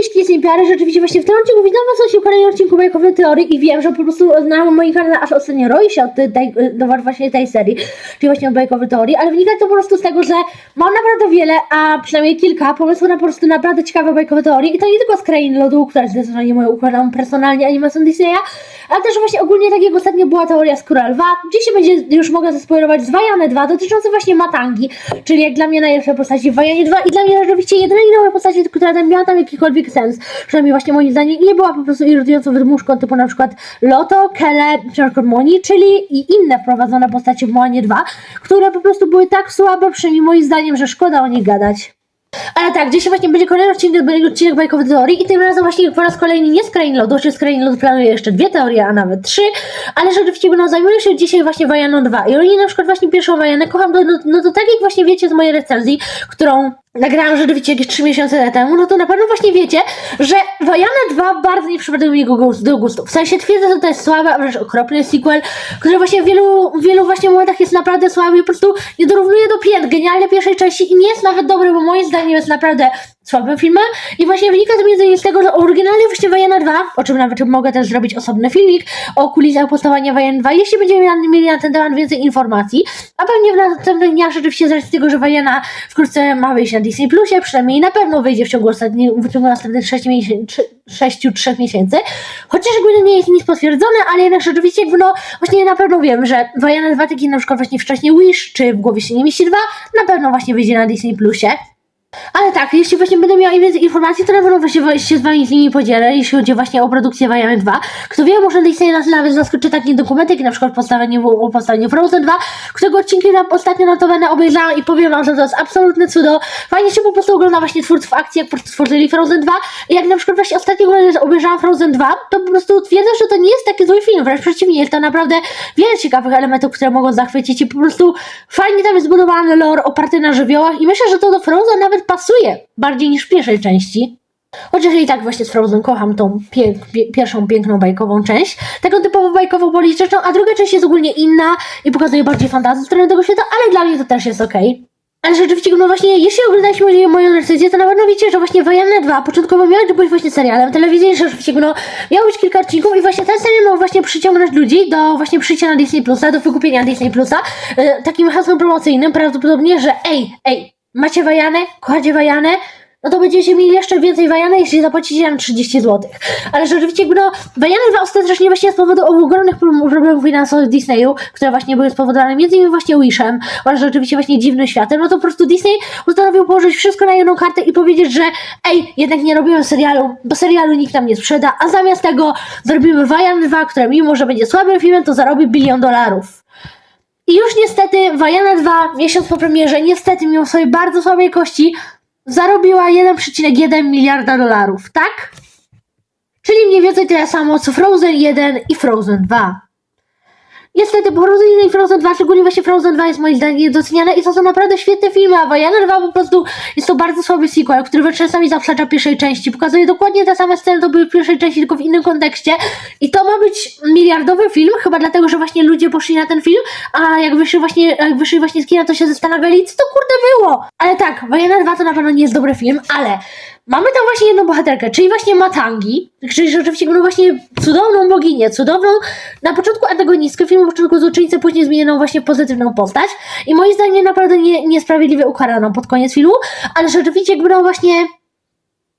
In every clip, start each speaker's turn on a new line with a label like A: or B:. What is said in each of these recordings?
A: Miszki jest niepiary, rzeczywiście właśnie w tym odcinku. Witam was w kolejnym odcinku bajkowej teorii i wiem, że po prostu na moim kanale aż ostatnio roi się od tej, do właśnie tej serii, czyli właśnie od bajkowej teorii, ale wynika to po prostu z tego, że mam naprawdę wiele, a przynajmniej kilka pomysłów na po prostu naprawdę ciekawe bajkowe teorie i to nie tylko z Krain Lodu, która jest zdecydowanie moją ukochaną personalnie animacją Disneya, ale też właśnie ogólnie tak jak ostatnio była teoria z Kura Lwa, dzisiaj będzie, już mogę zaspoilerować, Zwajane 2 dotyczące właśnie Matangi, czyli jak dla mnie najlepsza postać w Wajanie 2 i dla mnie rzeczywiście jedyna i nowa postać, która tam miała tam jakikolwiek sens, przynajmniej właśnie moim zdaniem nie była po prostu irytującą wydmuszką typu na przykład Loto, Kele, przykład Moni, czyli i inne wprowadzone postacie w Moanie 2, które po prostu były tak słabe, przynajmniej moim zdaniem, że szkoda o nich gadać. Ale tak, dzisiaj właśnie będzie kolejny odcinek, będzie odcinek bajkowy teorii i tym razem właśnie po raz kolejny nie z Krain Lodu, czy z Lodu planuję jeszcze dwie teorie, a nawet trzy, ale rzeczywiście no, zajmuję się dzisiaj właśnie Wajaną 2 i o niej na przykład właśnie pierwszą Wajanę kocham, no, no, no to tak jak właśnie wiecie z mojej recenzji, którą nagrałam rzeczywiście jakieś 3 miesiące temu, no to na pewno właśnie wiecie, że Wajana 2 bardzo nie przypadły mi do gustu. W sensie twierdzę, że to jest słaby, a wręcz okropny sequel, który właśnie w wielu, wielu właśnie momentach jest naprawdę słaby i po prostu nie dorównuje do pięt genialnie pierwszej części i nie jest nawet dobry, bo moim zdaniem jest naprawdę słabym filmem i właśnie wynika to między innymi z tego, że oryginalnie właśnie Wajana 2, o czym nawet mogę też zrobić osobny filmik o kulisach powstawania Wajany 2, jeśli będziemy mieli na ten temat więcej informacji, a pewnie w następnych dniach rzeczywiście z tego, że Wajana wkrótce ma wyjść Disney Plusie, przynajmniej na pewno wyjdzie w ciągu ostatnich, w ciągu następnych 6 miesięcy, 6-3 miesięcy, chociaż jakby nie jest nic potwierdzone, ale jednak rzeczywiście no właśnie na pewno wiem, że Wajana 2 taki na przykład właśnie wcześniej Wish, czy w głowie się nie mieści 2, na pewno właśnie wyjdzie na Disney Plusie. Ale tak, jeśli właśnie będę miała więcej informacji, to na pewno właśnie się z wami z nimi podzielę, jeśli chodzi właśnie o produkcję Wajany 2. Kto wie, może Disney nas nawet zaskoczy takie dokumenty, jak na przykład postawienie, o Frozen 2, którego odcinki na, ostatnio notowane obejrzałam i powiem wam, że to jest absolutne cudo. Fajnie się po prostu ogląda właśnie twórców akcji, jak stworzyli Frozen 2. I jak na przykład właśnie ostatnio obejrzałam Frozen 2, to po prostu twierdzę, że to nie jest taki zły film, wręcz przeciwnie, jest to naprawdę wiele ciekawych elementów, które mogą zachwycić i po prostu fajnie tam jest zbudowany lore oparty na żywiołach i myślę, że to do Frozen nawet pasuje bardziej niż w pierwszej części. Chociaż i tak właśnie z Frozen kocham tą pięk, pie, pierwszą piękną bajkową część, taką typowo bajkową polityczną, a druga część jest ogólnie inna i pokazuje bardziej fantazję strony tego świata, ale dla mnie to też jest okej. Okay. Ale rzeczywiście, no właśnie, jeśli oglądaliśmy moją recenzję, to na pewno wiecie, że właśnie Wojenne 2 początkowo miały być właśnie serialem telewizyjnym, że rzeczywiście, no, miało być kilka odcinków i właśnie ten serial miał właśnie przyciągnąć ludzi do właśnie przyjścia na Disney Plusa, do wykupienia Disney Plusa, yy, takim hasłem promocyjnym prawdopodobnie, że ej, ej, macie Wajanę, kochacie Wajanę, no to będziecie mieli jeszcze więcej Wajany, jeśli zapłacicie nam 30 zł. Ale rzeczywiście, no, Wajany 2 ostatecznie właśnie z powodu ogromnych problemów finansowych Disneyu, które właśnie były spowodowane między innymi właśnie Wishem, oraz rzeczywiście właśnie dziwnym światem, no to po prostu Disney postanowił położyć wszystko na jedną kartę i powiedzieć, że ej, jednak nie robimy serialu, bo serialu nikt nam nie sprzeda, a zamiast tego zrobimy Wajany 2, które mimo, że będzie słabym filmem, to zarobi bilion dolarów. I już niestety Wajana 2, miesiąc po premierze, niestety mimo swojej bardzo słabej kości, zarobiła 1,1 miliarda dolarów, tak? Czyli mniej więcej tyle samo co Frozen 1 i Frozen 2. Niestety, 1 i Frozen 2, szczególnie właśnie Frozen 2 jest moim zdaniem niedoceniane i to są naprawdę świetne filmy, a Wajana 2 po prostu jest to bardzo słaby sequel, który czasami zaprzecza pierwszej części. Pokazuje dokładnie te same sceny, to były w pierwszej części, tylko w innym kontekście. I to ma być miliardowy film, chyba dlatego, że właśnie ludzie poszli na ten film, a jak wyszli właśnie, jak wyszli właśnie z kina, to się zastanawiali, co to kurde było. Ale tak, Wajana 2 to na pewno nie jest dobry film, ale Mamy tam właśnie jedną bohaterkę, czyli właśnie Matangi, czyli rzeczywiście no właśnie cudowną boginię, cudowną na początku antagonistkę filmu, na początku złoczyńcę, później zmienioną właśnie pozytywną postać. I moim zdaniem naprawdę nie, niesprawiedliwie ukaraną pod koniec filmu, ale rzeczywiście jakby no właśnie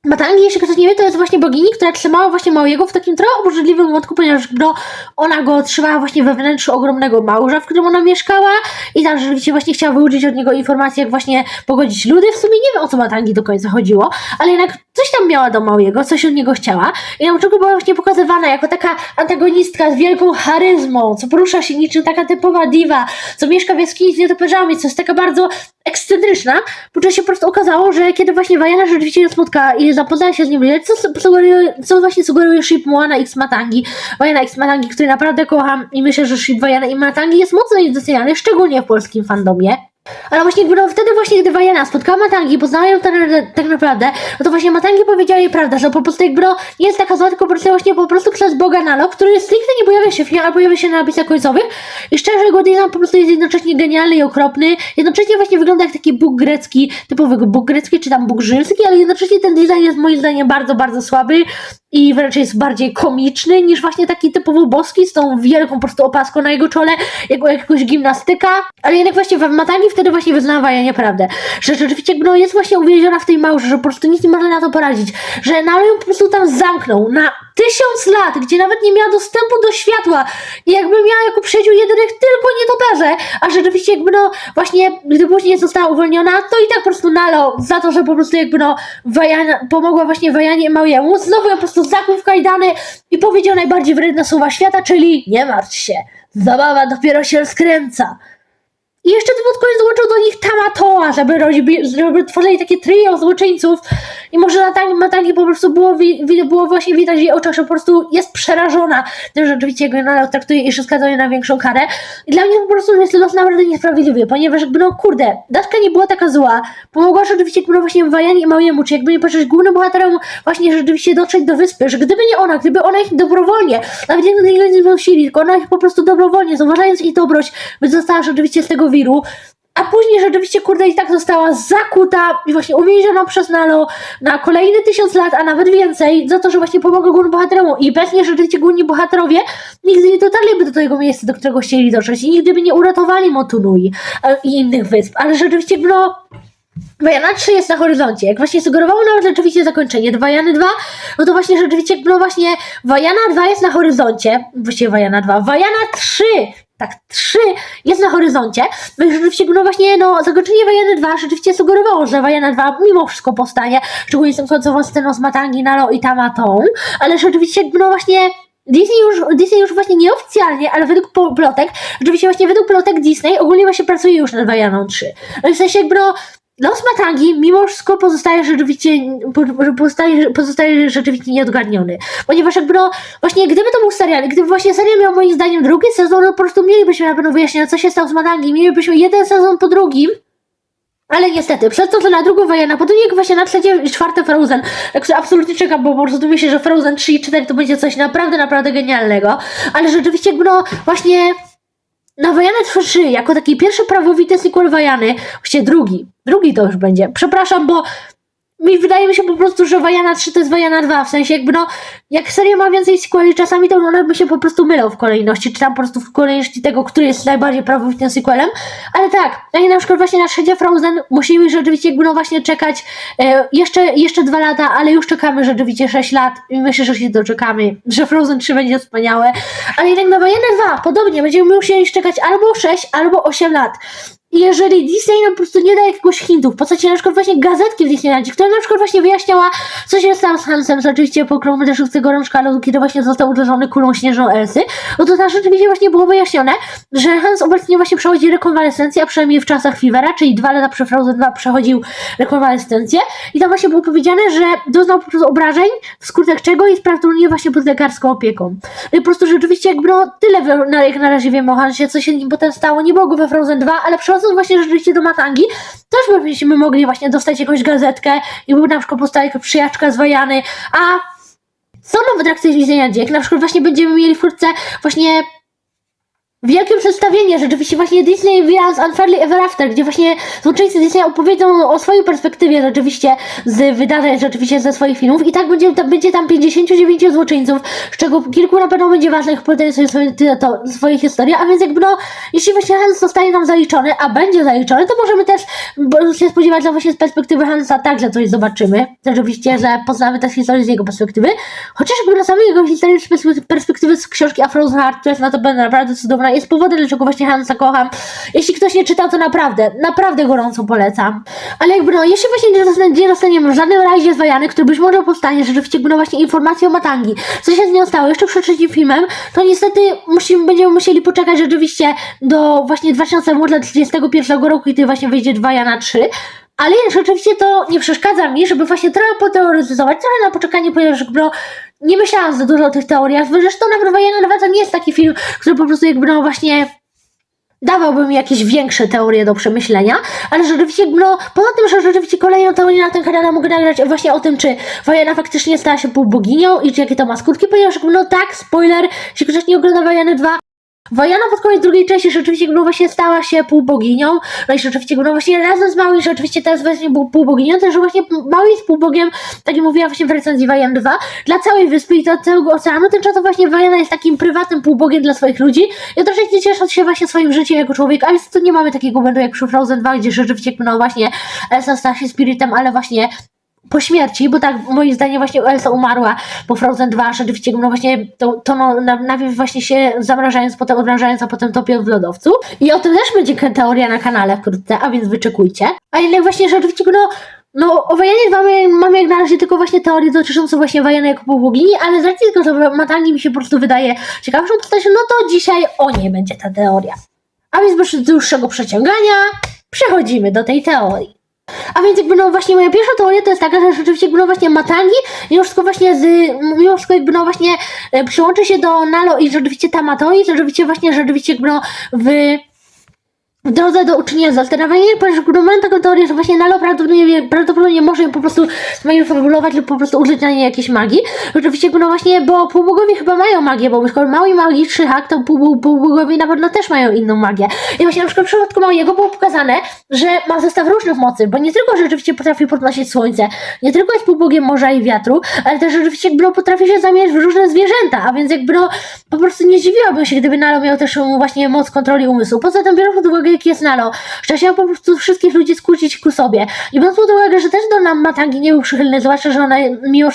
A: Matangi, jeśli ktoś nie wie, to jest właśnie bogini, która trzymała właśnie Małego w takim trochę obrzydliwym wątku, ponieważ no, ona go trzymała właśnie we wnętrzu ogromnego małża, w którym ona mieszkała i tam rzeczywiście właśnie chciała wyuczyć od niego informacji, jak właśnie pogodzić ludy. W sumie nie wiem, o co Matangi do końca chodziło, ale jednak coś tam miała do Małego, coś od niego chciała. I na początku była właśnie pokazywana jako taka antagonistka z wielką charyzmą, co porusza się niczym taka typowa diwa, co mieszka w jaskini z nietoperzami, co jest taka bardzo ekscentryczna, po czym się po prostu okazało, że kiedy właśnie Wajana rzeczywiście ją spotkała i zapoznała się z nim, co, sugeruje, co właśnie sugeruje ship Moana X Matangi, Wajana X Matangi, który naprawdę kocham i myślę, że ship Wajana i Matangi jest mocno niedoceniany, szczególnie w polskim fandomie. Ale właśnie no, wtedy właśnie, gdy Wajana spotkała Matangi, poznała ją tak, tak naprawdę, no to właśnie Matangi powiedziała jej prawdę, że po prostu jakby no, nie jest taka zła, tylko po prostu właśnie po prostu przez Boga Nalo, który stricte nie pojawia się w filmie, ale pojawia się na napisach końcowych. I szczerze, Godzilla po prostu jest jednocześnie genialny i okropny, jednocześnie właśnie wygląda jak taki Bóg grecki, typowy Bóg grecki, czy tam Bóg rzymski, ale jednocześnie ten design jest moim zdaniem bardzo, bardzo słaby i wręcz jest bardziej komiczny niż właśnie taki typowo boski z tą wielką po prostu opaską na jego czole, jak u jakiegoś gimnastyka, ale jednak właśnie w Matangi wtedy właśnie wyznała ja nieprawdę, że rzeczywiście no, jest właśnie uwięziona w tej małży, że po prostu nic nie może na to poradzić, że Nalo ją po prostu tam zamknął na tysiąc lat, gdzie nawet nie miała dostępu do światła. I jakby miała jako przyjaciół jedynych tylko nietoperze, a rzeczywiście jakby no właśnie, gdy później została uwolniona, to i tak po prostu Nalo za to, że po prostu jakby no Wajana, pomogła właśnie Wajanie Małemu, znowu ją po prostu zakuł w kajdany i powiedział najbardziej wredne słowa świata, czyli nie martw się, zabawa dopiero się rozkręca. I jeszcze pod koniec dołączył do nich Tamatoa, żeby, żeby tworzyli takie trio złoczyńców. I może na Matangi, Matangi po prostu było, wi, było właśnie widać w jej oczach, że po prostu jest przerażona tym, że rzeczywiście jakby nadal traktuje i ją na większą karę. I dla mnie po prostu jest los naprawdę niesprawiedliwy, ponieważ jakby no kurde, Daszka nie była taka zła, pomogła rzeczywiście jakby no właśnie Wajanie i Małemu, czy jakby nie patrzeć głównym bohaterom właśnie rzeczywiście dotrzeć do wyspy, że gdyby nie ona, gdyby ona ich dobrowolnie, nawet nie nie zmusili, tylko ona ich po prostu dobrowolnie, zauważając ich dobroć, by została rzeczywiście z tego wiru, a później rzeczywiście, kurde, i tak została zakuta i właśnie uwięziona przez Nalo na kolejny tysiąc lat, a nawet więcej, za to, że właśnie pomogła głównym bohaterom. I bez niej rzeczywiście główni bohaterowie nigdy nie dotarliby do tego miejsca, do którego chcieli dotrzeć i nigdy by nie uratowali Motunui e, i innych wysp. Ale rzeczywiście, no, Wajana 3 jest na horyzoncie. Jak właśnie sugerowało nawet rzeczywiście zakończenie Wajany 2, no to właśnie rzeczywiście, no właśnie Wajana 2 jest na horyzoncie. Właściwie Wajana 2. Wajana 3 tak, 3 jest na horyzoncie. No rzeczywiście, no właśnie, no, zakończenie Wajany 2 rzeczywiście sugerowało, że Wajana 2 mimo wszystko powstanie, szczególnie z tą końcową sceną z Matangi, Nalo i Tamatą, ale rzeczywiście, no właśnie, Disney już, Disney już właśnie nieoficjalnie, ale według plotek, rzeczywiście właśnie według plotek Disney ogólnie właśnie pracuje już nad Wajaną 3. No w sensie jakby no, los Matangi mimo wszystko pozostaje rzeczywiście, po- pozostaje, pozostaje rzeczywiście nieodgadniony. Ponieważ jakby no, właśnie gdyby to był serial, gdyby właśnie serial miał moim zdaniem drugi sezon, no po prostu mielibyśmy na pewno wyjaśnienia, co się stało z Matangi, mielibyśmy jeden sezon po drugim, ale niestety, przez to, że na drugą Wajana, potem jak właśnie na trzecie i czwarte Frozen, tak sobie absolutnie czekam, bo po prostu myślę, że Frozen 3 i 4 to będzie coś naprawdę, naprawdę genialnego. Ale rzeczywiście, jakby no, właśnie na Wajana 3 jako taki pierwszy prawowity sequel Wajany, właściwie drugi, drugi to już będzie, przepraszam, bo mi wydaje mi się po prostu, że Wajana 3 to jest Wajana 2, w sensie jakby no, jak seria ma więcej sequeli, czasami to one by się po prostu mylą w kolejności, czy tam po prostu w kolejności tego, który jest najbardziej prawowitym sequelem, ale tak, jak na przykład właśnie na trzecie Frozen musimy rzeczywiście jakby no właśnie czekać e, jeszcze, jeszcze dwa lata, ale już czekamy rzeczywiście 6 lat i myślę, że się doczekamy, że Frozen 3 będzie wspaniałe, ale jednak na Wajanę 2 podobnie, będziemy musieli czekać albo 6, albo 8 lat. I jeżeli Disney nam po prostu nie da jakiegoś hintu w postaci na przykład właśnie gazetki w Disneylandzie, która na przykład właśnie wyjaśniała, co się stało z Hansem, oczywiście pokromu deszczowego gorączka lodu, kiedy właśnie został uderzony kulą śnieżną Elsy, no to tam rzeczywiście właśnie było wyjaśnione, że Hans obecnie właśnie przechodzi rekonwalescencję, a przynajmniej w czasach Fevera, czyli dwa lata przed Frozen 2 przechodził rekonwalescencję i tam właśnie było powiedziane, że doznał po prostu obrażeń, wskutek czego jest prawdopodobnie właśnie pod lekarską opieką. No i po prostu rzeczywiście jakby no tyle jak na razie wiemy o Hansie, co się nim potem stało, nie było go we Frozen 2, ale przechodząc właśnie rzeczywiście do Matangi, też byśmy mogli właśnie dostać jakąś gazetkę i był na przykład powstała jakaś przyjaczka z Wajany, a są nowe atrakcje Disneylandzie, jak na przykład właśnie będziemy mieli wkrótce właśnie wielkie przedstawienie, rzeczywiście właśnie Disney Villains Unfairly Ever After, gdzie właśnie złoczyńcy Disney opowiedzą o swojej perspektywie rzeczywiście z wydarzeń, rzeczywiście ze swoich filmów i tak będzie, tam, będzie tam 59 złoczyńców, z czego kilku na pewno będzie ważnych, opowiadają sobie swoje, to, swoje historie, a więc jakby no, jeśli właśnie Hans zostanie nam zaliczony, a będzie zaliczony, to możemy też się spodziewać, że właśnie z perspektywy Hansa także coś zobaczymy, rzeczywiście, że poznamy też historię z jego perspektywy, chociaż jakby na samej jego historii z perspektywy- z książki A Frozen Heart, która jest na to naprawdę cudowna, jest powodem, dlaczego właśnie Hansa kocham. Jeśli ktoś nie czytał, to naprawdę, naprawdę gorąco polecam. Ale jakby no, jeśli właśnie nie, dostan- nie dostaniemy w żadnym razie zwajany, który być może powstanie, rzeczywiście no właśnie informacje o Matangi, co się z nią stało jeszcze przed trzecim filmem, to niestety musimy, będziemy musieli poczekać rzeczywiście do właśnie 2031 roku, kiedy właśnie wyjdzie Wajana 3. Ale rzeczywiście to nie przeszkadza mi, żeby właśnie trochę poteoryzować, trochę na poczekanie, ponieważ no, nie myślałam za dużo o tych teoriach. Zresztą nawet Wajana 2 to nie jest taki film, który po prostu jakby no właśnie dawałby mi jakieś większe teorie do przemyślenia, ale rzeczywiście, no, poza tym, że rzeczywiście kolejną teorię na tym kanale mogę nagrać właśnie o tym, czy Wojana faktycznie stała się półboginią i czy jakie to ma skutki, ponieważ, no tak, spoiler, jeśli ktoś nie ogląda Wojany 2, Wojana pod koniec drugiej części rzeczywiście no właśnie stała się półboginią, no i rzeczywiście no właśnie razem z Maui, rzeczywiście teraz właśnie był półboginią, też właśnie Maui jest półbogiem, tak jak mówiłam właśnie w recenzji Wojan 2, dla całej wyspy i dla całego oceanu, tymczasem właśnie Wojana jest takim prywatnym półbogiem dla swoich ludzi. I troszeczkę ciesząc się właśnie swoim życiem jako człowiek, ale tu nie mamy takiego momentu jak przy Frozen 2, gdzie rzeczywiście no właśnie Elsa stała się spiritem, ale właśnie po śmierci, bo tak moim zdaniem właśnie Elsa umarła po Frozen 2, rzeczywiście no właśnie to, to no, na- najpierw właśnie się zamrażając, potem odmrażając, a potem topiąc w lodowcu. I o tym też będzie teoria na kanale wkrótce, a więc wyczekujcie. A jednak właśnie rzeczywiście no no, o Wajanie mamy, mamy jak na razie tylko właśnie teorię dotyczącą właśnie Wajany jako półbogini, ale z racji tego, że Matangi mi się po prostu wydaje ciekawszą postacią, no to dzisiaj o niej będzie ta teoria. A więc bez dłuższego przeciągania przechodzimy do tej teorii. A więc jakby no właśnie moja pierwsza teoria to jest taka, że rzeczywiście jakby no właśnie Matangi mimo wszystko właśnie z, mimo wszystko jakby no właśnie e, przyłączy się do Nalo i rzeczywiście Tamatoi, rzeczywiście właśnie rzeczywiście jakby no w w drodze do uczynienia jakby no mam taką teorię, że właśnie Nalo prawdopodobnie, prawdopodobnie może ją po prostu zmanipulować lub po prostu użyć na niej jakiejś magii. Oczywiście no właśnie, bo półbogowie chyba mają magię, bo skoro mały magiczny hak, to pół, półbogowie na pewno też mają inną magię. I właśnie na przykład w przypadku Małego było pokazane, że ma zestaw różnych mocy, bo nie tylko rzeczywiście potrafi podnosić słońce, nie tylko jest półbogiem morza i wiatru, ale też rzeczywiście jakby no, potrafi się zamieniać w różne zwierzęta, a więc jakby no po prostu nie zdziwiłabym się, gdyby Nalo miał też właśnie moc kontroli umysłu. Poza tym biorąc pod uwagę, jaki jest Nalo, że chciał po prostu wszystkich ludzi skłócić ku sobie. I biorąc pod uwagę, że też do nam Matangi nie był przychylny, zwłaszcza, że ona mimo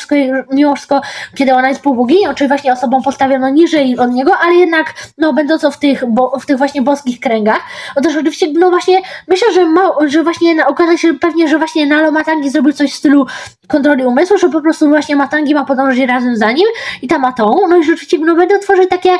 A: wszystko kiedy ona jest półboginią, czyli właśnie osobą postawioną niżej od niego, ale jednak no będącą w tych, bo, w tych właśnie boskich kręgach, otóż oczywiście no właśnie myślę, że, ma, że właśnie na, okaże się pewnie, że właśnie Nalo Matangi zrobił coś w stylu kontroli umysłu, że po prostu właśnie Matangi ma podążyć razem za nim i Tamatą, no i rzeczywiście no będą tworzyć takie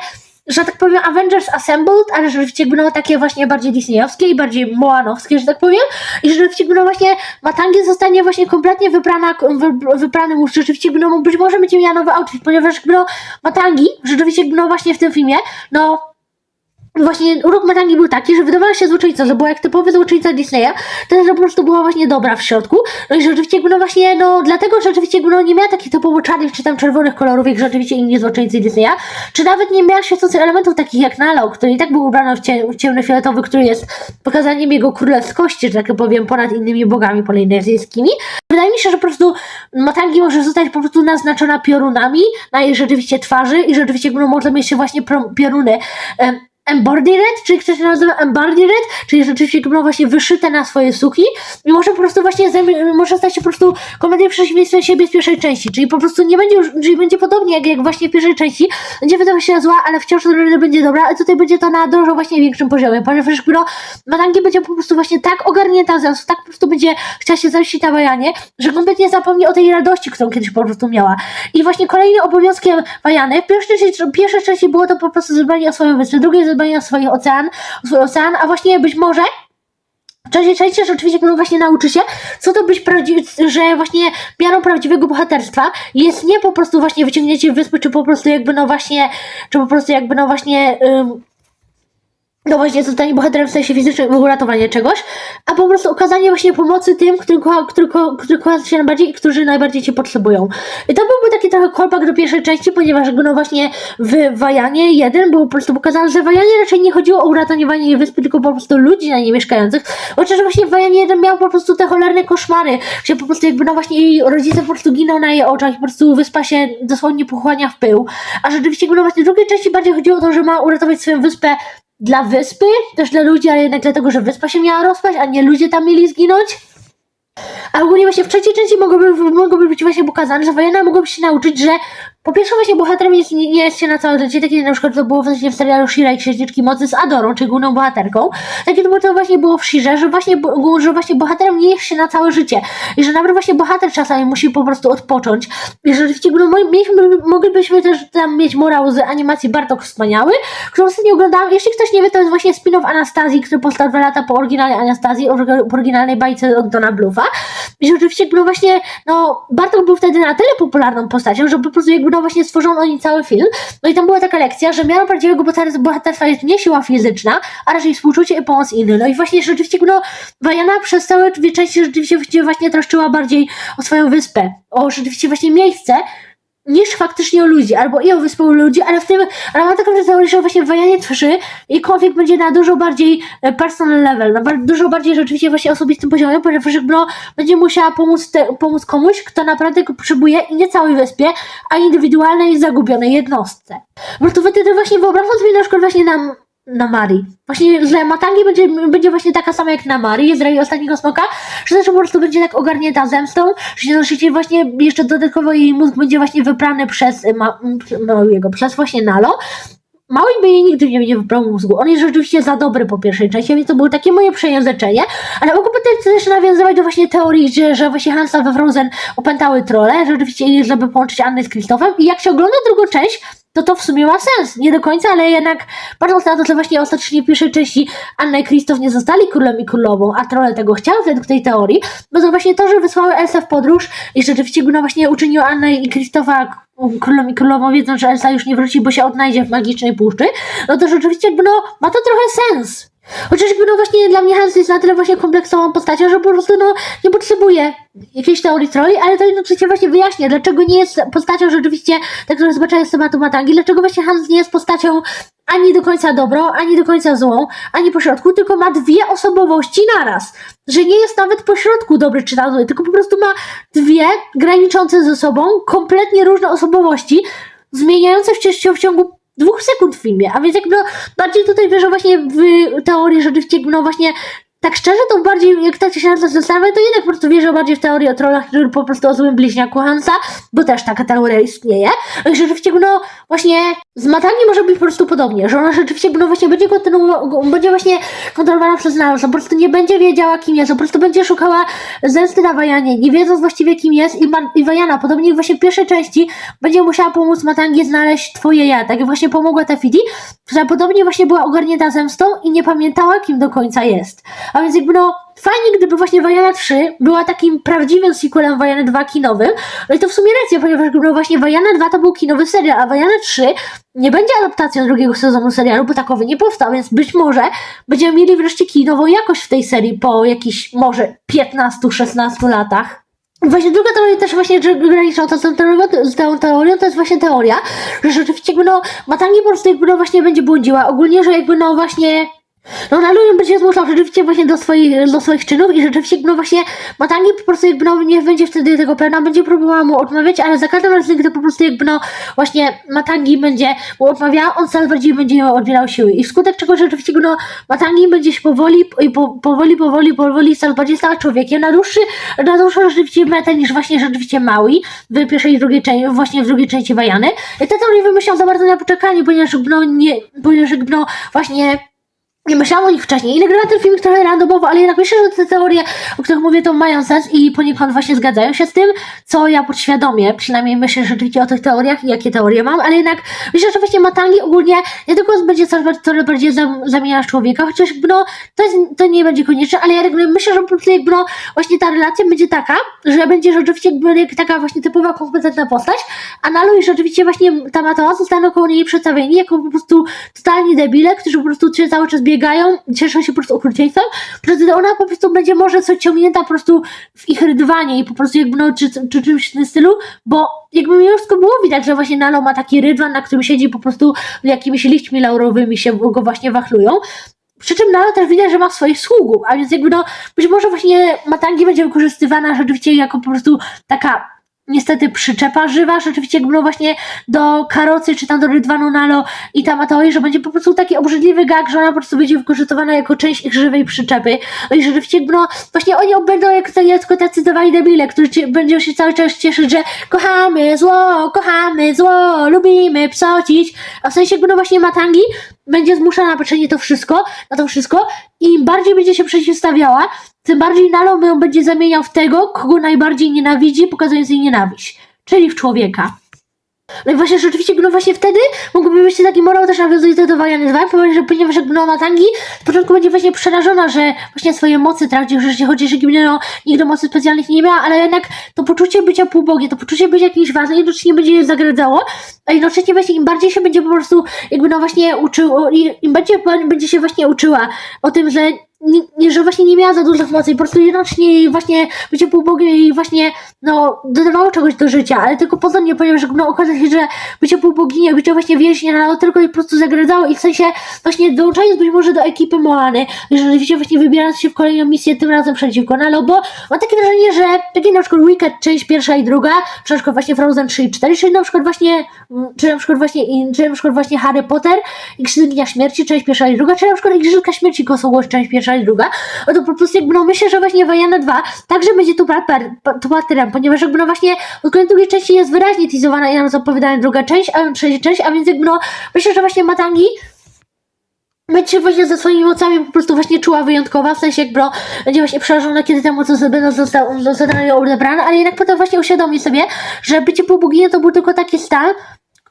A: że tak powiem Avengers Assembled, ale rzeczywiście jakby takie właśnie bardziej disneyowskie i bardziej moanowskie, że tak powiem. I rzeczywiście jakby właśnie Matangi zostanie właśnie kompletnie wybrana, wy, wybrany mu rzeczywiście jakby być może będzie miała nowy outfit, ponieważ jakby no Matangi rzeczywiście jakby właśnie w tym filmie, no Właśnie urok Matangi był taki, że wydawała się złoczyńca, że była jak typowy złoczyńca Disneya, to że po prostu była właśnie dobra w środku. No i rzeczywiście jakby no właśnie, no dlatego, że rzeczywiście jakby no nie miała takich typowo czarnych czy tam czerwonych kolorów, jak rzeczywiście inni złoczyńcy Disneya, czy nawet nie miała świecących elementów takich jak Nalo, który i tak był ubrany w, cie, w fioletowy, który jest pokazaniem jego królewskości, że tak powiem, ponad innymi bogami polinezyjskimi. Wydaje mi się, że po prostu Matangi może zostać po prostu naznaczona piorunami na jej rzeczywiście twarzy i rzeczywiście jakby no może mieć się właśnie pioruny em, embroidered, czyli ktoś się nazywa embroidered, czyli rzeczywiście no właśnie wyszyte na swoje suki? I może po prostu właśnie może stać się po prostu kompletnie przeciwieństwem siebie z pierwszej części, czyli po prostu nie będzie już, czyli będzie podobnie jak, jak właśnie w pierwszej części, będzie wydawać się zła, ale wciąż będzie dobra, a tutaj będzie to na dużo właśnie większym poziomie, ponieważ no, Matangi będzie po prostu właśnie tak ogarnięta z tak po prostu będzie chciała się zemścić na Wajanie, że kompletnie zapomni o tej radości, którą kiedyś po prostu miała. I właśnie kolejnym obowiązkiem Wajany, w pierwszej części, pierwszej części było to po prostu zadbanie o swoją wyspę, drugie zadbanie o swój ocean, o swój ocean, a właśnie być może w trzeciej części rzeczywiście no właśnie nauczy się, co to być że właśnie miarą prawdziwego bohaterstwa jest nie po prostu właśnie wyciągnięcie wyspy, czy po prostu jakby no właśnie, czy po prostu jakby no właśnie no właśnie zostanie bohaterem w sensie fizycznym uratowanie czegoś, a po prostu okazanie właśnie pomocy tym, którym kocha, który, który kocha się najbardziej i którzy najbardziej cię potrzebują. I to byłby taki trochę callback do pierwszej części, ponieważ no właśnie w Wajanie jeden był po prostu pokazane, że Wajanie raczej nie chodziło o uratowanie wyspy, tylko po prostu ludzi na niej mieszkających. Chociaż właśnie w Wajanie jeden miał po prostu te cholerne koszmary, gdzie po prostu jakby no właśnie jej rodzice po prostu giną na jej oczach i po prostu wyspa się dosłownie pochłania w pył. A rzeczywiście no właśnie w drugiej części bardziej chodziło o to, że ma uratować swoją wyspę dla wyspy, też dla ludzi, ale jednak dlatego, że wyspa się miała rozpaść, a nie ludzie tam mieli zginąć. A ogólnie właśnie w trzeciej części mogłoby, mogłoby być właśnie pokazane, że Wojana mogłoby się nauczyć, że po pierwsze właśnie bohaterem jest, nie, jest się na całe życie, takie na przykład to było właśnie w serialu Shira i Księżniczki Mocy z Adorą, czyli główną bohaterką. Takie to, to właśnie było w Shirze, że właśnie, że właśnie bohaterem nie jest się na całe życie. I że nawet właśnie bohater czasami musi po prostu odpocząć. I że rzeczywiście no, mieliśmy, moglibyśmy też tam mieć morał z animacji Bartok Wspaniały, którą ostatnio oglądałam. Jeśli ktoś nie wie, to jest właśnie spin-off Anastazji, który powstał dwa lata po oryginalnej Anastazji, po oryginalnej bajce od Dona Bluffa. I rzeczywiście, no właśnie, no, Bartok był wtedy na tyle popularną postacią, że po prostu jakby, no no właśnie stworzono oni cały film. No i tam była taka lekcja, że miarą prawdziwego bohater- bohaterstwa jest nie siła fizyczna, a raczej współczucie i pomoc innym. No i właśnie rzeczywiście, no, Wajana przez całe dwie części rzeczywiście właśnie troszczyła bardziej o swoją wyspę, o rzeczywiście właśnie miejsce, niż faktycznie o ludzi, albo i o wyspę ludzi, ale w tym, ale mam taką teorię, że właśnie Wajanie 3 jej konflikt będzie na dużo bardziej e, personal level, na dużo bardziej rzeczywiście właśnie osobistym poziomie, ponieważ no, będzie musiała pomóc, te, pomóc komuś, kto naprawdę go potrzebuje i nie całej wyspie, a indywidualnej i zagubionej jednostce. Bo to wtedy właśnie wyobrażam sobie na przykład właśnie na, na Mari. Właśnie, że Matangi będzie, będzie właśnie taka sama jak na Mari, z roli ostatniego smoka, że też po prostu będzie tak ogarnięta zemstą, że jednocześnie właśnie jeszcze dodatkowo jej mózg będzie właśnie wyprany przez y, ma, m, jego, przez właśnie Nalo. Mały by jej nigdy nie będzie wyprał mózgu. On jest rzeczywiście za dobry po pierwszej części, więc to było takie moje przejęzyczenie. Ale mogłoby też nawiązywać do właśnie teorii, że, że właśnie Hansa we Frozen opętały trole, rzeczywiście, żeby połączyć Annę z Krzysztofem. I jak się ogląda drugą część, to to w sumie ma sens. Nie do końca, ale jednak patrząc na to, że właśnie ostatecznie w pierwszej części Anna i Krzysztof nie zostali królem i królową, a trole tego chciały według tej teorii, no to właśnie to, że wysłały Elsę w podróż i rzeczywiście no właśnie uczyniło Annę i Krzysztofa królem i królową, wiedząc, że Elsa już nie wróci, bo się odnajdzie w magicznej puszczy, no to rzeczywiście jakby no, ma to trochę sens. Chociaż jakby no właśnie dla mnie Hans jest na tyle właśnie kompleksową postacią, że po prostu no nie potrzebuje jakiejś teorii troli, ale to jednocześnie właśnie wyjaśnia, dlaczego nie jest postacią rzeczywiście, tak jak zobaczyłem tematu Matangi, dlaczego właśnie Hans nie jest postacią ani do końca dobrą, ani do końca złą, ani pośrodku, tylko ma dwie osobowości naraz. Że nie jest nawet pośrodku dobry czy zły, tylko po prostu ma dwie graniczące ze sobą kompletnie różne osobowości, zmieniające się w ciągu dwóch sekund w filmie, a więc jakby no, bardziej tutaj wierzę właśnie w teorię, rzeczywiście no właśnie tak szczerze to bardziej, jak tak się na to zastanawiam, to jednak po prostu wierzę bardziej w teorię o trollach, który po prostu o złym bliźniaku Hansa, bo też taka teoria istnieje. No i rzeczywiście, no właśnie z Matangi może być po prostu podobnie, że ona rzeczywiście, no właśnie będzie będzie właśnie kontrolowana przez nas, po prostu nie będzie wiedziała kim jest, po prostu będzie szukała zemsty na Wajanie, nie wiedząc właściwie kim jest i, Ma- i Wajana, podobnie jak właśnie w pierwszej części, będzie musiała pomóc Matangi znaleźć twoje ja, tak jak właśnie pomogła Tefidi, która podobnie właśnie była ogarnięta zemstą i nie pamiętała kim do końca jest. A więc jakby no, fajnie gdyby właśnie Wajana 3 była takim prawdziwym sequelem Wajany 2 kinowym. No i to w sumie racja, ponieważ no właśnie Wajana 2 to był kinowy serial, a Wajana 3 nie będzie adaptacją drugiego sezonu serialu, bo takowy nie powstał, więc być może będziemy mieli wreszcie kinową jakość w tej serii po jakichś może 15-16 latach. Właśnie druga teoria też właśnie granicząca z tą teorią, z tą teorią to jest właśnie teoria, że rzeczywiście jakby no Matangi po prostu jakby no właśnie będzie błądziła. Ogólnie, że jakby no właśnie no na ludziom będzie zmuszał rzeczywiście właśnie do swoich, do swoich czynów i rzeczywiście no właśnie Matangi po prostu jakby no nie będzie wtedy tego pewna, będzie próbowała mu odmawiać, ale za każdym razem, gdy po prostu jakby no właśnie Matangi będzie mu odmawiała, on coraz bardziej będzie ją odbierał siły i wskutek czego rzeczywiście no Matangi będzie się powoli i po, powoli, powoli, powoli coraz bardziej stała człowiekiem na dłuższy, na dłuższą rzeczywiście metę niż właśnie rzeczywiście Maui w pierwszej i drugiej części, właśnie w drugiej części Wajany. I te teorie wymyślał za bardzo na poczekanie, ponieważ no nie, ponieważ no właśnie nie myślałam o nich wcześniej. I nagrałam ten film trochę randomowo, ale jednak myślę, że te teorie, o których mówię, to mają sens i poniekąd właśnie zgadzają się z tym, co ja podświadomie, przynajmniej myślę rzeczywiście o tych teoriach i jakie teorie mam, ale jednak myślę, że właśnie Matangi ogólnie nie tylko będzie coraz coraz bardziej zam, zamieniać człowieka, chociaż no, to, jest, to nie będzie konieczne, ale ja myślę, że jakby no, właśnie ta relacja będzie taka, że będzie rzeczywiście jakby jak taka właśnie typowa kompetentna postać, a Nalu rzeczywiście właśnie ta Matoa zostaną koło niej przedstawieni jako po prostu totalni debile, którzy po prostu cały czas biegają, cieszą się po prostu okrucieństwem, wtedy ona po prostu będzie może coś ciągnięta po prostu w ich rydwanie i po prostu jakby no, czy, czy czymś w tym stylu, bo jakby mi wszystko było widać, że właśnie Nalo ma taki rydwan, na którym siedzi po prostu jakimiś liśćmi laurowymi się go właśnie wachlują. Przy czym Nalo też widać, że ma swoich sługów, a więc jakby no, być może właśnie Matangi będzie wykorzystywana rzeczywiście jako po prostu taka niestety przyczepa żywa, rzeczywiście jakby no właśnie do karocy, czy tam do rydwanu Nalo i tam Matoi, że będzie po prostu taki obrzydliwy gag, że ona po prostu będzie wykorzystywana jako część ich żywej przyczepy. No i że rzeczywiście jakby no właśnie oni będą jak jako tacy dawali debile, którzy będą się cały czas cieszyć, że kochamy zło, kochamy zło, lubimy psocić, a w sensie jakby no właśnie Matangi będzie zmuszana na patrzenie to wszystko, na to wszystko i im bardziej będzie się przeciwstawiała, tym bardziej Nalo ją będzie zamieniał w tego, kogo najbardziej nienawidzi, pokazując jej nienawiść, czyli w człowieka. No i właśnie rzeczywiście, no właśnie wtedy mógłby być taki morał też nawiązuje do Wajany 2, ponieważ, że- ponieważ jak no Matangi z początku będzie właśnie przerażona, że właśnie swoje mocy traci w życiu, chociaż Gimli no, nigdy mocy specjalnych nie miała, ale jednak to poczucie bycia półbogiem, to poczucie bycia jakimś ważnym, jednocześnie będzie je zagradzało, a jednocześnie właśnie im bardziej się będzie po prostu jakby no właśnie uczyło, i- im bardziej będzie się właśnie uczyła o tym, że nie, że właśnie nie miała za dużych mocy i po prostu jednocześnie właśnie bycie półbogiem i właśnie no dodawało czegoś do życia, ale tylko pozornie, ponieważ no okaże się, że bycie półbogini, bycie właśnie więźnia, no tylko jej po prostu zagradzało i w sensie właśnie dołączając być może do ekipy Moany, że rzeczywiście właśnie wybierając się w kolejną misję tym razem przeciwko Nalo, bo mam takie wrażenie, że takie na przykład Wicked część pierwsza i druga, czy na przykład właśnie Frozen 3 i 4, czy na przykład właśnie, mm, czy na przykład właśnie, i- czy na przykład właśnie Harry Potter i Księgnia Śmierci, część pierwsza i druga, czy na przykład Igrzyska Śmierci Kosołość, część pierwsza i druga, no to po prostu jakby no myślę, że właśnie Wajana 2 także będzie tu partner, tu partnerem, ponieważ jakby no właśnie od koniec drugiej części jest wyraźnie teasowana i nam zapowiadana druga część, a trzecia część, a więc jakby no myślę, że właśnie Matangi będzie się właśnie ze swoimi mocami po prostu właśnie czuła wyjątkowa, w sensie jakby no, będzie właśnie przerażona, kiedy te moce będą zosta- zostaną jej odebrane, ale jednak potem właśnie uświadomi sobie, że bycie półboginią to był tylko taki stan,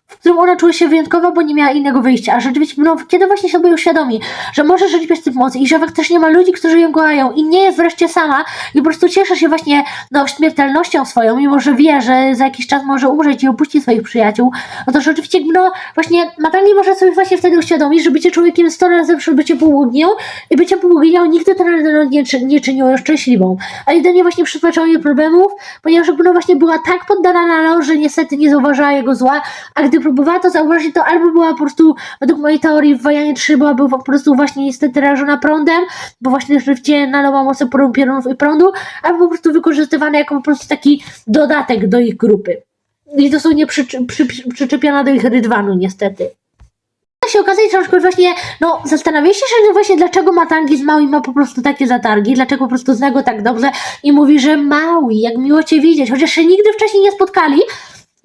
A: w którym ona czuła się wyjątkowa, bo nie miała innego wyjścia. A rzeczywiście, no, kiedy właśnie sobie uświadomi, że może żyć bez tych mocy i że też nie ma ludzi, którzy ją kochają i nie jest wreszcie sama i po prostu cieszy się właśnie no, śmiertelnością swoją, mimo że wie, że za jakiś czas może umrzeć i opuści swoich przyjaciół, no to rzeczywiście, no właśnie Matangi może sobie właśnie wtedy uświadomić, że bycie człowiekiem 100 razy przed bycie półboginią i bycie półboginią nigdy to no, nie, nie czyniło ją szczęśliwą. A jedynie właśnie przytłaczało jej problemów, ponieważ no właśnie była tak poddana na Leo, że niestety nie zauważała jego zła, a gdy próbowała to zauważyć, to albo była po prostu, według mojej teorii w Wajanie 3 była po prostu właśnie niestety rażona prądem, bo właśnie rzeczywiście nalała mocy poru- piorunów i prądu, albo po prostu wykorzystywana jako po prostu taki dodatek do ich grupy. I dosłownie przycz- przy, przy, przyczepiona do ich rydwanu niestety. To się okazuje, że na przykład właśnie, no, zastanawiacie się, że właśnie dlaczego Matangi z Maui ma po prostu takie zatargi, dlaczego po prostu zna go tak dobrze i mówi, że Maui, jak miło cię widzieć, chociaż się nigdy wcześniej nie spotkali.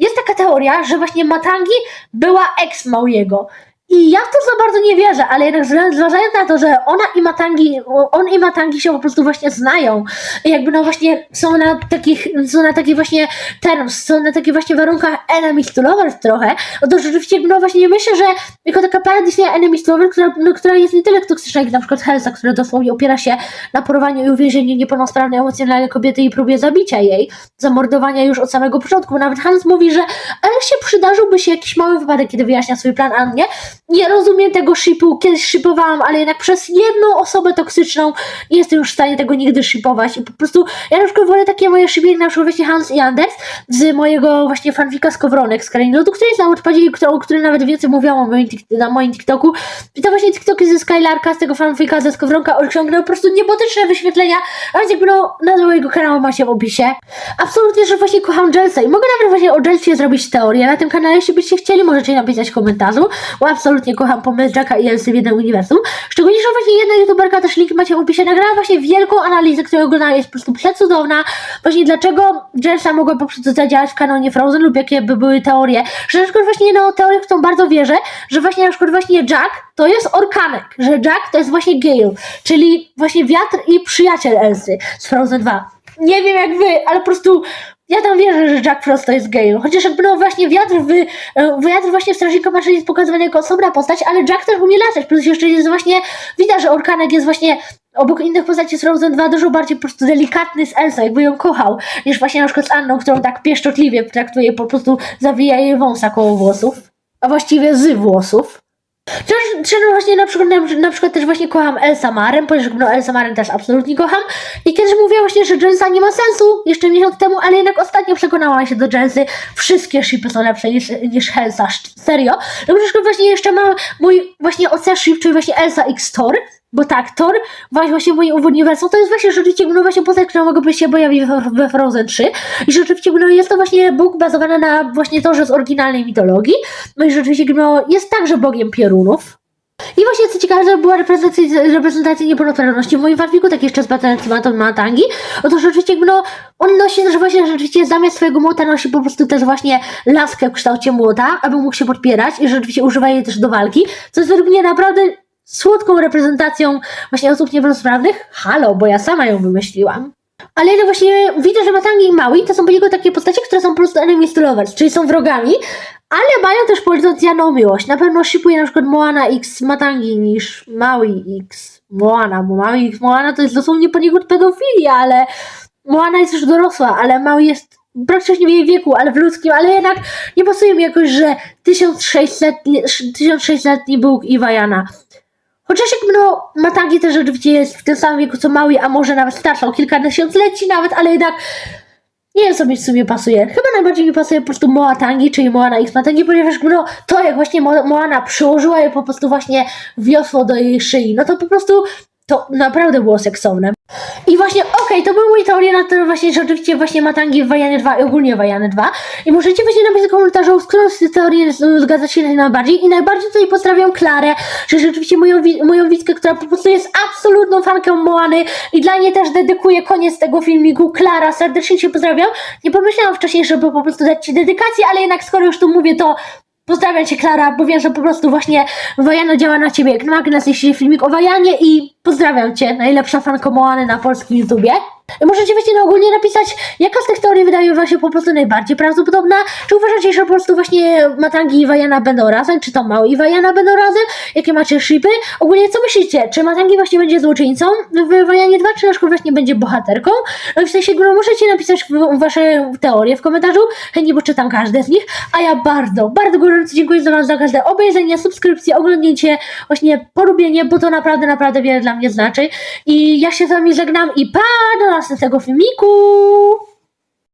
A: Jest taka teoria, że właśnie Matangi była ex Mauiego. I ja w to za bardzo nie wierzę, ale jednak zwa- zważając na to, że ona i Matangi, on i Matangi się po prostu właśnie znają, jakby no właśnie są na takich, są na takich właśnie terms, są na takich właśnie warunkach enemies to lovers trochę, to rzeczywiście no właśnie myślę, że jako taka para Disney enemies to lovers, która, no, która jest nie tyle toksyczna jak na przykład Helsa, która dosłownie opiera się na porwaniu i uwięzieniu niepełnosprawnej emocjonalnie kobiety i próbie zabicia jej, zamordowania już od samego początku. Nawet Hans mówi, że ale się przydarzyłby się jakiś mały wypadek, kiedy wyjaśnia swój plan Annie. Nie rozumiem tego shipu, kiedyś shipowałam, ale jednak przez jedną osobę toksyczną nie jestem już w stanie tego nigdy shipować. I po prostu ja na przykład wolę takie moje shipy na przykład właśnie Hans i Anders z mojego właśnie fanfika z Kowronek z Krainy Lodu, który jest na Wattpadzie i o którym nawet więcej mówiłam na moim TikToku. I to właśnie TikToki ze Skylarka, z tego fanfika ze Skowronka osiągnął po prostu niebotyczne wyświetlenia, a jakby no nazwa mojego kanału macie w opisie. Absolutnie, że właśnie kocham Jelsa i mogę nawet właśnie o Jelsie zrobić teorię na tym kanale, jeśli byście chcieli, możecie napisać w komentarzu, bo absolutnie kocham pomysł Jacka i Elsy w jednym uniwersum. Szczególnie, że właśnie jedna youtuberka, też link macie w opisie, nagrała właśnie wielką analizę, którą oglądała, jest po prostu przecudowna. Właśnie dlaczego Jelsa mogła po prostu zadziałać w kanonie Frozen lub jakie by były teorie. Że na przykład właśnie jedną teorię, w którą bardzo wierzę, że właśnie na przykład właśnie Jack to jest orkanek, że Jack to jest właśnie Gale, czyli właśnie wiatr i przyjaciel Elsy z Frozen 2. Nie wiem jak wy, ale po prostu ja tam wierzę, że Jack Frost to jest Gale. Chociaż no właśnie wiatr w, e, wiatr właśnie w Strażniku Maszyny jest pokazywany jako osobna postać, ale Jack też umie latać. Plus jeszcze jest właśnie, widać, że Orkanek jest właśnie obok innych postaci z Frozen 2 dużo bardziej po prostu delikatny z Elsą, jakby ją kochał, niż właśnie na przykład z Anną, którą tak pieszczotliwie traktuje, po prostu zawija jej wąsa koło włosów, a właściwie z włosów. Czy no właśnie na przykład, na, na przykład też właśnie kocham Elsa Maren, ponieważ no Elsa Maren też absolutnie kocham. I kiedyś mówiła właśnie, że Jensa nie ma sensu, jeszcze miesiąc temu, ale jednak ostatnio przekonałam się do Jensy. Wszystkie shipy są lepsze niż, niż Helsa, Sz- serio. No przykład właśnie jeszcze mam mój właśnie OC ship, czyli właśnie Elsa X Thor, bo tak, Thor właśnie, w uniwersum to jest właśnie rzeczywiście no właśnie postać, która mogłaby się pojawić we, Frozen 3 i rzeczywiście no jest to właśnie Bóg bazowany na właśnie Torze z oryginalnej mitologii, no i rzeczywiście no, jest także Bogiem piorunów. I właśnie co ciekawe, że była reprezentacja, reprezentacja niepełnosprawności. W moim fanfiku, tak jeszcze z Batman Matangi, no to rzeczywiście no, on nosi też właśnie rzeczywiście zamiast swojego młota nosi po prostu też właśnie laskę w kształcie młota, aby mógł się podpierać i rzeczywiście używa jej też do walki, co jest według mnie naprawdę słodką reprezentacją właśnie osób niepełnosprawnych. Halo, bo ja sama ją wymyśliłam. Ale no właśnie widzę, że Matangi i Maui to są po niego takie postacie, które są po prostu to lovers, czyli są wrogami, ale mają też potencjalną miłość. Na pewno shipuje na przykład Moana X Matangi niż Maui X Moana, bo Maui X Moana to jest dosłownie poniekąd pedofilia, ale Moana jest już dorosła, ale Maui jest praktycznie w jej wieku, ale w ludzkim, ale jednak nie pasuje mi jakoś, że 1600-letni 1600-letni Bóg i Wajana. Chociaż jakby no, Matangi też rzeczywiście jest w tym samym wieku co Maui, a może nawet starsza, o kilka tysiącleci nawet, ale jednak nie wiem, co mi w sumie pasuje. Chyba najbardziej mi pasuje po prostu Moatangi, czyli Moana X Matangi, ponieważ no, to jak właśnie Mo- Moana przyłożyła jej po prostu właśnie wiosło do jej szyi, no to po prostu to naprawdę było seksowne. I właśnie, okej, to były moje teorie na to właśnie, że oczywiście właśnie Matangi w Wajany 2 i ogólnie Wajany 2. I możecie właśnie napisać komentarzu, z którą z tych teorii zgadza się najbardziej. I najbardziej tutaj pozdrawiam Klarę, że rzeczywiście moją, moją widzkę, która po prostu jest absolutną fanką Moany i dla niej też dedykuję koniec tego filmiku. Klara, serdecznie Cię pozdrawiam. Nie pomyślałam wcześniej, żeby po prostu dać Ci dedykację, ale jednak skoro już tu mówię, to Pozdrawiam Cię, Klara, bo wiem, że po prostu właśnie Wajana działa na Ciebie jak magnes, jeśli filmik o Wajanie i pozdrawiam Cię, najlepsza fanko Moany na polskim YouTubie. Możecie wiecie, no ogólnie napisać, jaka z tych teorii wydaje Wam się po prostu najbardziej prawdopodobna, czy uważacie, że po prostu właśnie Matangi i Wajana będą razem, czy to Mały i Wajana będą razem, jakie macie shipy, ogólnie co myślicie, czy Matangi właśnie będzie złoczyńcą w Wajanie 2, czy na przykład właśnie będzie bohaterką, no i w sensie, no możecie napisać wasze teorie w komentarzu, chętnie poczytam każde z nich, a ja bardzo, bardzo gorąco dziękuję za Was za każde obejrzenie, subskrypcję, oglądnięcie, właśnie polubienie, bo to naprawdę, naprawdę wiele dla mnie znaczy. I ja się z Wami żegnam i pa do następnego filmiku!